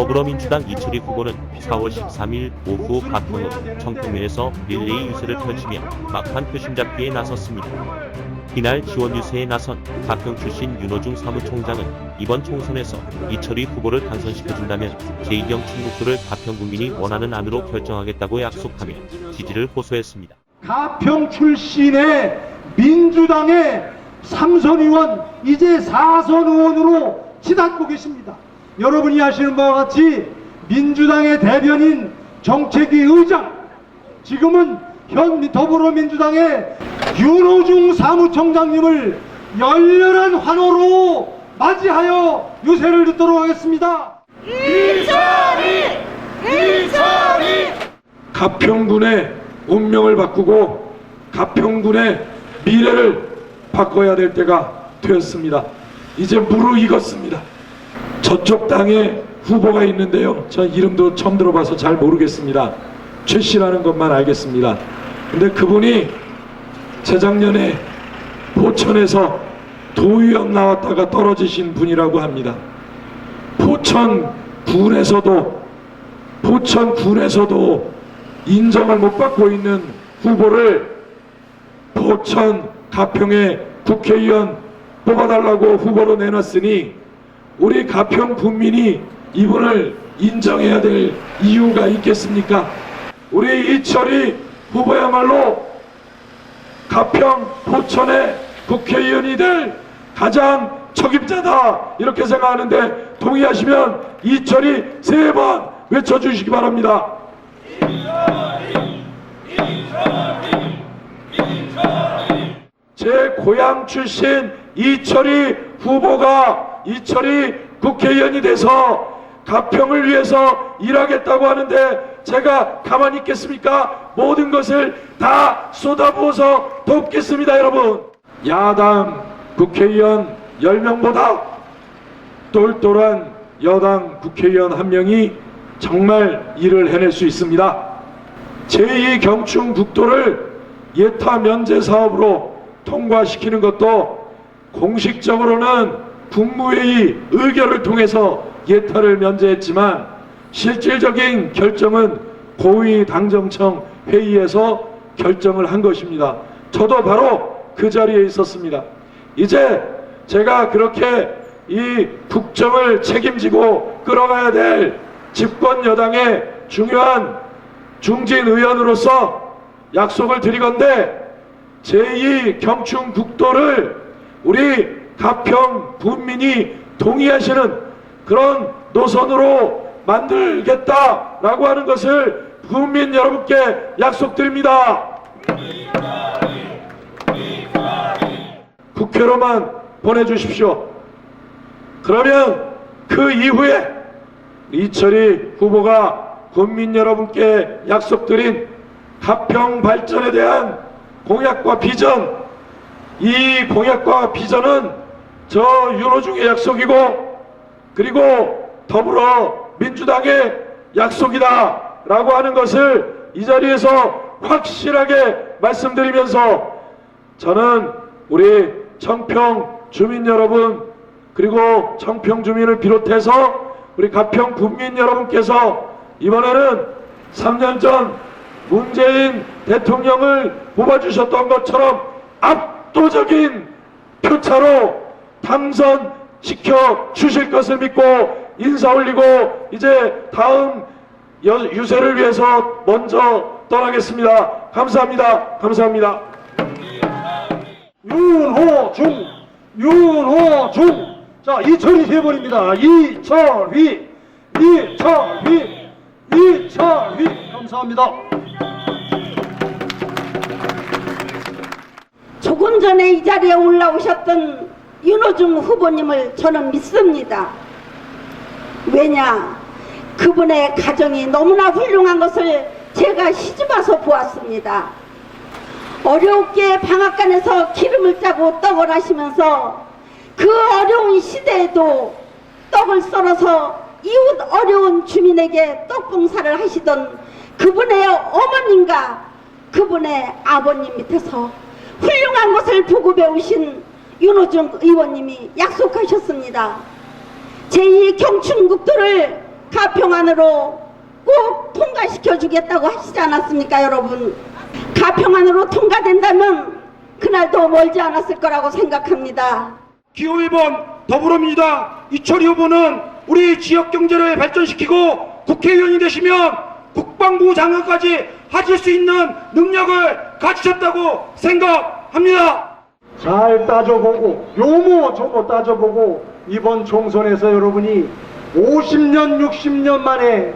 더불어민주당 이철희 후보는 4월 13일 오후 가평으로 청평면에서 릴레이 유세를 펼치며 막판 표심 잡기에 나섰습니다. 이날 지원 유세에 나선 가평 출신 윤호중 사무총장은 이번 총선에서 이철희 후보를 당선시켜준다면 제2경 충북도를 가평 국민이 원하는 안으로 결정하겠다고 약속하며 지지를 호소했습니다. 가평 출신의 민주당의 삼선 의원 이제 사선 의원으로 치닫고 계십니다. 여러분이 아시는 바와 같이 민주당의 대변인 정책위 의장 지금은 현 더불어민주당의 윤호중 사무총장님을 열렬한 환호로 맞이하여 유세를 듣도록 하겠습니다. 가평군의 운명을 바꾸고 가평군의 미래를 바꿔야 될 때가 되었습니다. 이제 무르익었습니다. 저쪽 당에 후보가 있는데요. 저 이름도 처음 들어봐서 잘 모르겠습니다. 최 씨라는 것만 알겠습니다. 근데 그분이 재작년에 포천에서 도의원 나왔다가 떨어지신 분이라고 합니다. 포천 군에서도 포천 군에서도 인정을 못 받고 있는 후보를 포천 가평의 국회의원 뽑아달라고 후보로 내놨으니 우리 가평 국민이 이분을 인정해야 될 이유가 있겠습니까? 우리 이철이 후보야말로 가평 포천의 국회의원이 될 가장 책임자다 이렇게 생각하는데 동의하시면 이철이 세 번 외쳐주시기 바랍니다. 제 고향 출신 이철이 후보가 이철이 국회의원이 돼서 가평을 위해서 일하겠다고 하는데 제가 가만히 있겠습니까? 모든 것을 다 쏟아부어서 돕겠습니다 여러분 야당 국회의원 10명보다 똘똘한 여당 국회의원 한 명이 정말 일을 해낼 수 있습니다 제2 경충 국도를 예타 면제 사업으로 통과시키는 것도 공식적으로는 국무회의 의결을 통해서 예타를 면제했지만 실질적인 결정은 고위 당정청 회의에서 결정을 한 것입니다. 저도 바로 그 자리에 있었습니다. 이제 제가 그렇게 이 국정을 책임지고 끌어가야 될 집권 여당의 중요한 중진 의원으로서 약속을 드리건데 제2 경충 국도를 우리 가평 군민이 동의하시는 그런 노선으로 만들겠다라고 하는 것을 국민 여러분께 약속드립니다. 국회로만 보내주십시오. 그러면 그 이후에 이철희 후보가 국민 여러분께 약속드린 가평 발전에 대한 공약과 비전 이 공약과 비전은 저 윤호중의 약속이고 그리고 더불어 민주당의 약속이다 라고 하는 것을 이 자리에서 확실하게 말씀드리면서 저는 우리 청평 주민 여러분 그리고 청평 주민을 비롯해서 우리 가평 국민 여러분께서 이번에는 3년 전 문재인 대통령을 뽑아주셨던 것처럼 압도적인 표차로 당선시켜 주실 것을 믿고 인사 올리고 이제 다음 여- 유세를 위해서 먼저 떠나겠습니다. 감사합니다. 감사합니다. 윤호중, 윤호중. 자, 이철희 세 번입니다. 이철휘, 이철휘, 이철휘. 감사합니다. 조금 전에 이 자리에 올라오셨던 윤호중 후보님을 저는 믿습니다. 왜냐? 그분의 가정이 너무나 훌륭한 것을 제가 시집와서 보았습니다. 어렵게 방앗간에서 기름을 짜고 떡을 하시면서 그 어려운 시대에도 떡을 썰어서 이웃 어려운 주민에게 떡봉사를 하시던 그분의 어머님과 그분의 아버님 밑에서 훌륭한 것을 보고 배우신 윤호중 의원님이 약속하셨습니다. 제2 경춘국도를 가평안으로 꼭 통과시켜 주겠다고 하시지 않았습니까 여러분 가평안으로 통과된다면 그날도 멀지 않았을 거라고 생각합니다 기호 1번 더불어민주당 이철희 후보는 우리 지역 경제를 발전시키고 국회의원이 되시면 국방부 장관까지 하실 수 있는 능력을 가지셨다고 생각합니다. 잘 따져보고 요모 저모 따져보고 이번 총선에서 여러분이 50년 60년 만에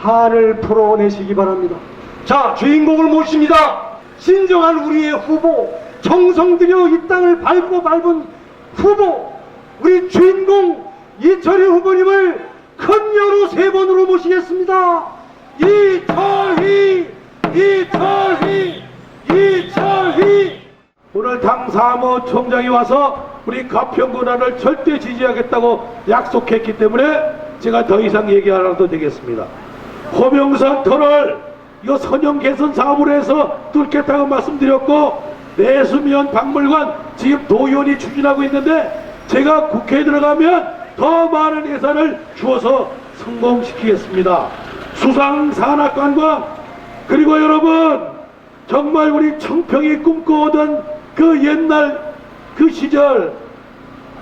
한을 풀어내시기 바랍니다. 자 주인공을 모십니다. 진정한 우리의 후보 정성 들여 이 땅을 밟고 밟은 후보 우리 주인공 이철희 후보님을 큰 여로 세 번으로 모시겠습니다. 이철희 이철희 이철희 오늘 당 사무총장이 와서 우리 가평군안을 절대 지지하겠다고 약속했기 때문에 제가 더 이상 얘기 안 해도 되겠습니다. 호명산 터널 이거 선형 개선 사업을 해서 뚫겠다고 말씀드렸고 내수면 박물관 지금 도의원이 추진하고 있는데 제가 국회에 들어가면 더 많은 예산을 주어서 성공시키겠습니다. 수상 산악관광 그리고 여러분 정말 우리 청평이 꿈꿔오던 그 옛날 그 시절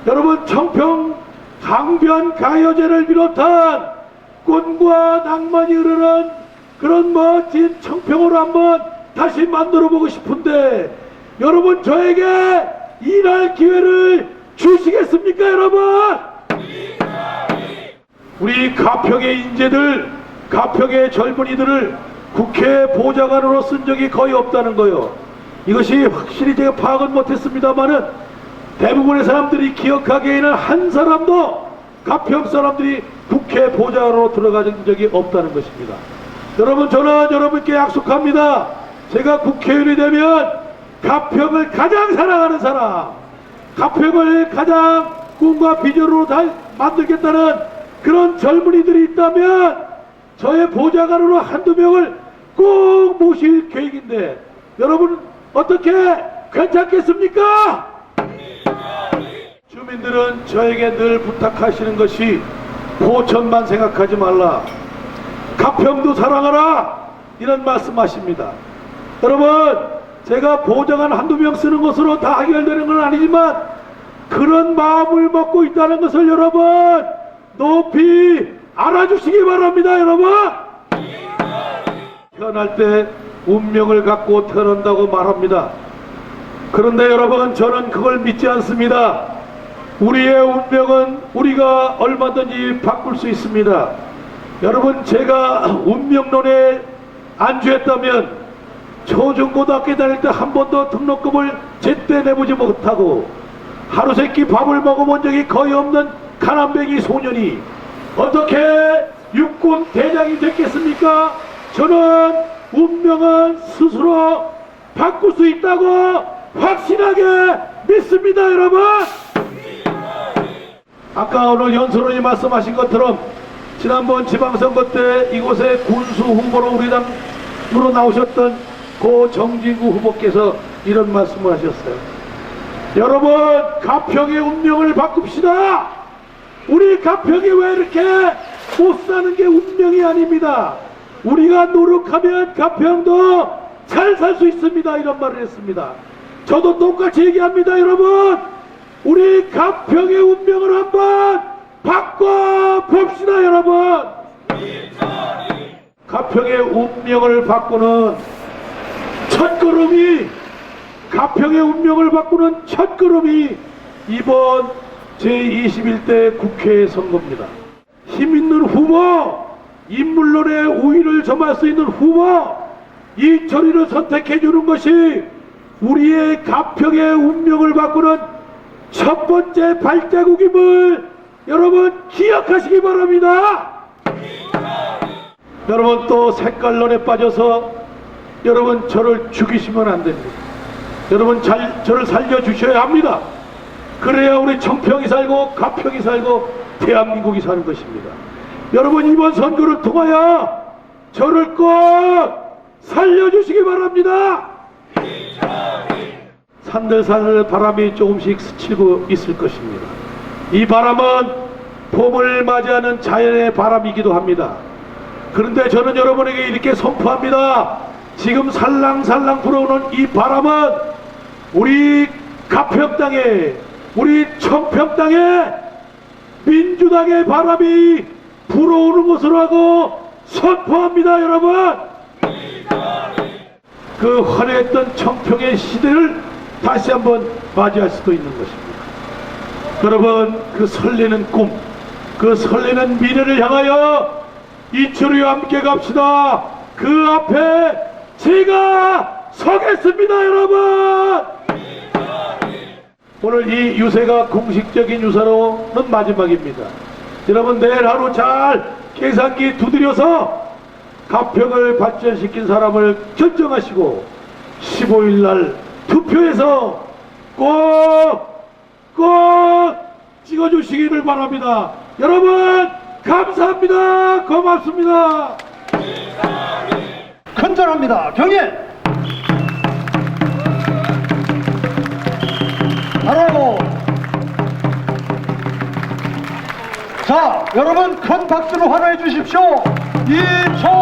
여러분 청평 강변 가요제를 비롯한 꿈과 낭만이 흐르는 그런 멋진 청평으로 한번 다시 만들어 보고 싶은데 여러분 저에게 일할 기회를 주시겠습니까 여러분? 우리 가평의 인재들, 가평의 젊은이들을 국회 보좌관으로 쓴 적이 거의 없다는 거요. 이것이 확실히 제가 파악은 못했습니다만은 대부분의 사람들이 기억하기에는 한 사람도 가평 사람들이 국회 보좌관으로 들어간 적이 없다는 것입니다. 여러분 저는 여러분께 약속합니다. 제가 국회의원이 되면 가평을 가장 사랑하는 사람, 가평을 가장 꿈과 비전으로 다 만들겠다는 그런 젊은이들이 있다면 저의 보좌관으로 한두 명을 꼭 모실 계획인데 여러분 어떻게 괜찮겠습니까? 주민들은 저에게 늘 부탁하시는 것이 포천만 생각하지 말라. 가평도 사랑하라. 이런 말씀하십니다. 여러분, 제가 보좌관 한두 명 쓰는 것으로 다 해결되는 건 아니지만 그런 마음을 먹고 있다는 것을 여러분 높이 알아주시기 바랍니다, 여러분. 태어날 때 운명을 갖고 태어난다고 말합니다. 그런데 여러분, 저는 그걸 믿지 않습니다. 우리의 운명은 우리가 얼마든지 바꿀 수 있습니다. 여러분, 제가 운명론에 안주했다면 초중고등학교 다닐 때 한 번도 등록금을 제때 내보지 못하고 하루 세끼 밥을 먹어본 적이 거의 없는 가난뱅이 소년이 어떻게 육군 대장이 됐겠습니까? 저는 운명은 스스로 바꿀 수 있다고 확신하게 믿습니다, 여러분! 아까 오늘 연설원이 말씀하신 것처럼 지난번 지방선거 때 이곳에 군수 후보로 우리 당으로 나오셨던 고 정진구 후보께서 이런 말씀을 하셨어요. 여러분 가평의 운명을 바꿉시다. 우리 가평이 왜 이렇게 못 사는 게 운명이 아닙니다. 우리가 노력하면 가평도 잘 살 수 있습니다. 이런 말을 했습니다. 저도 똑같이 얘기합니다, 여러분. 우리 가평의 운명을 한번 바꿔 봅시다, 여러분. 가평의 운명을 바꾸는 첫걸음이 가평의 운명을 바꾸는 첫걸음이 이번 제21대 국회 선거입니다. 힘 있는 후보, 인물론의 우위를 점할 수 있는 후보, 이철이를 선택해 주는 것이 우리의 가평의 운명을 바꾸는 첫 번째 발자국임을 여러분 기억하시기 바랍니다. 여러분 또 색깔론에 빠져서 여러분 저를 죽이시면 안 됩니다. 여러분 잘 저를 살려주셔야 합니다. 그래야 우리 청평이 살고 가평이 살고 대한민국이 사는 것입니다. 여러분 이번 선거를 통하여 저를 꼭 살려주시기 바랍니다. 산들산들 바람이 조금씩 스치고 있을 것입니다. 이 바람은 봄을 맞이하는 자연의 바람이기도 합니다. 그런데 저는 여러분에게 이렇게 선포합니다. 지금 살랑살랑 불어오는 이 바람은 우리 가평 땅에, 우리 청평 땅에 민주당의 바람이 불어오는 것으로 하고 선포합니다, 여러분! 그 화려했던 청평의 시대를 다시 한번 맞이할 수도 있는 것입니다. 여러분, 그 설레는 꿈, 그 설레는 미래를 향하여 이철이와 함께 갑시다. 그 앞에 제가 서겠습니다, 여러분! 오늘 이 유세가 공식적인 유세로는 마지막입니다. 여러분, 내일 하루 잘 계산기 두드려서 가평을 발전시킨 사람을 결정하시고 15일 날 투표해서 꼭, 꼭 찍어주시기를 바랍니다. 여러분, 감사합니다. 고맙습니다. 큰절합니다. 경례! 바로 자 여러분 큰 박수로 환호해 주십시오. 이철희